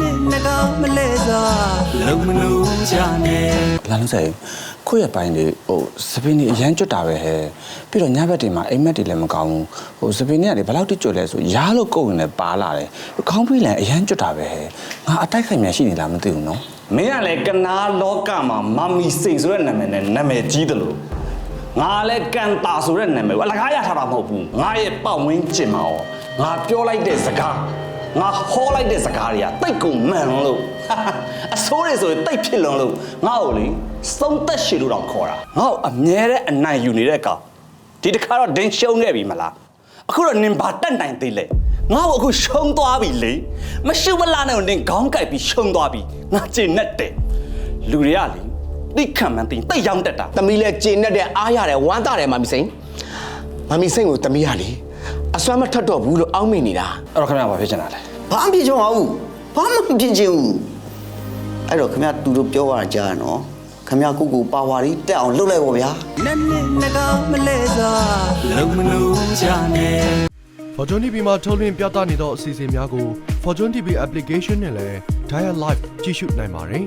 နဲ့နှကောင်မလဲစွာလုံမလို့ချနဲ့လာလို့ဆိုင်ခွေ့ရပိုင်းလေးဟိုစပင်းကြီးအရန်ကျွတ်တာပဲဟဲ့ပြီးတော့ညဘက်တွေမှာအိမ်မက်တွေလည်းမကောင်းဘူးဟိုစပင်းကြီးကလေဘယ်လောက်တိကျွတ်လဲဆိုရားလို့ကုတ်ရင်လည်းပါလာတယ်ခေါင်းဖိလည်းအရန်ကျွတ်တာပဲဟဲ့ငါအတိုက်ခိုက်မြန်ရှိနေလားမသိဘူးနော်မင်းကလည်းကနာလောကမှာမမီစိန်ဆိုတဲ့နာမည်နဲ့နာမည်ကြီးတယ်လို့ငါလည်းကန်တာဆိုတဲ့နာမည်ကိုအလကားရထားတာမဟုတ်ဘူးငါရဲ့ပတ်ဝန်းကျင်မှာရောငါပြောလိုက်တဲ့စကား ငါဟောလိုက်တဲ့စကားတွေကတိတ်ကုန်မှန်လို့အဆိုးတွေဆိုရင်တိတ်ဖြစ်လွန်လို့ငါ့ကိုလေစုံသက်ရှည်လို့တော့ခေါ်တာငါ့ကိုအမြဲတမ်းအနိုင်ယူနေတဲ့ကောင်ဒီတစ်ခါတော့ဒင်းရှုံးခဲ့ပြီမလားအခုတော့နင်ဘာတက်နိုင်သေးလဲငါ့ကိုအခုရှုံးသွားပြီလေမရှိမလားနဲ့နင်ခေါင်းကိုက်ပြီးရှုံးသွားပြီငါကျင်နဲ့တယ်လူတွေကလေတိတ်ခံမှန်းသိတိတ်ရောင်းတက်တာသမီးလဲကျေနပ်တဲ့အားရတယ်ဝမ်းသာတယ်မမီစိန်မမီစိန်ကိုသမီးရလေ အစွမ်းမထက်တော့ဘူးလို့အောက်မိနေတာအဲ့တော့ခင်ဗျာဘာဖြစ်ချင်တာလဲဘာမှဖြစ်ချင်ပါဘူးဘာမှမဖြစ်ချင်ဘူးအဲ့တော့ခင်ဗျာသူတို့ပြောရတာကြားရနော်ခင်ဗျာကိုကိုပါဝါရီတက်အောင်လုပ်လိုက်ပါဗျာနဲ့နှကောင်မလဲစွာလုံမလို့ချနဲ့ Fortune TV မှာထုတ်လွှင့်ပြသနေသောအစီအစဉ်များကို Fortune TV application နဲ့လည်း Dial Live ကြည့်ရှုနိုင်ပါတယ်